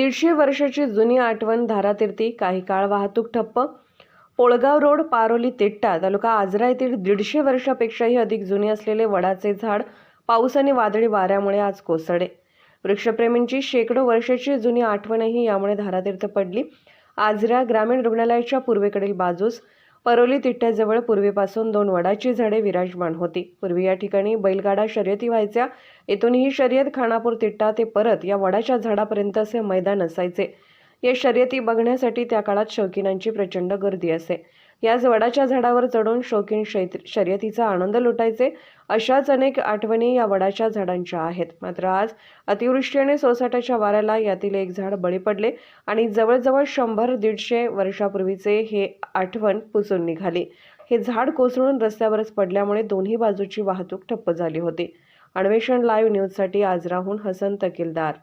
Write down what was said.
दीडशे वर्षाची जुनी आठवण धारातीर्थी काही काळ वाहतूक ठप्प. पोळगाव रोड पारोली तिट्टा तालुका आजरा येथील दीडशे वर्षापेक्षाही अधिक जुने असलेले वडाचे झाड पाऊस आणि वादळी वाऱ्यामुळे आज कोसळले. वृक्षप्रेमींची शेकडो वर्षाची जुनी आठवणही यामुळे धारातीर्थ पडली. आजरा ग्रामीण रुग्णालयाच्या पूर्वेकडील बाजूस परोली तिट्ट्याजवळ पूर्वीपासून दोन वडाची झाडे विराजमान होती. पूर्वी या ठिकाणी बैलगाडा शर्यती व्हायच्या. येथून ही शर्यत खानापूर तिट्टा ते परत या वडाच्या झाडापर्यंत असे मैदान असायचे. या शर्यती बघण्यासाठी त्या काळात शौकीनांची प्रचंड गर्दी असे. याच वडाच्या झाडावर चढून शौकीन शैत शर्यतीचा आनंद लुटायचे अशाच अनेक आठवणी या वडाच्या झाडांच्या आहेत. मात्र आज अतिवृष्टी आणि सोसाट्याच्या वाऱ्याला यातील एक झाड बळी पडले आणि जवळजवळ शंभर दीडशे वर्षापूर्वीचे हे आठवण पुसून निघाली. हे झाड कोसळून रस्त्यावरच पडल्यामुळे दोन्ही बाजूची वाहतूक ठप्प झाली होती. अन्वेषण लाईव्ह न्यूजसाठी आजराहून हसन तकीलदार.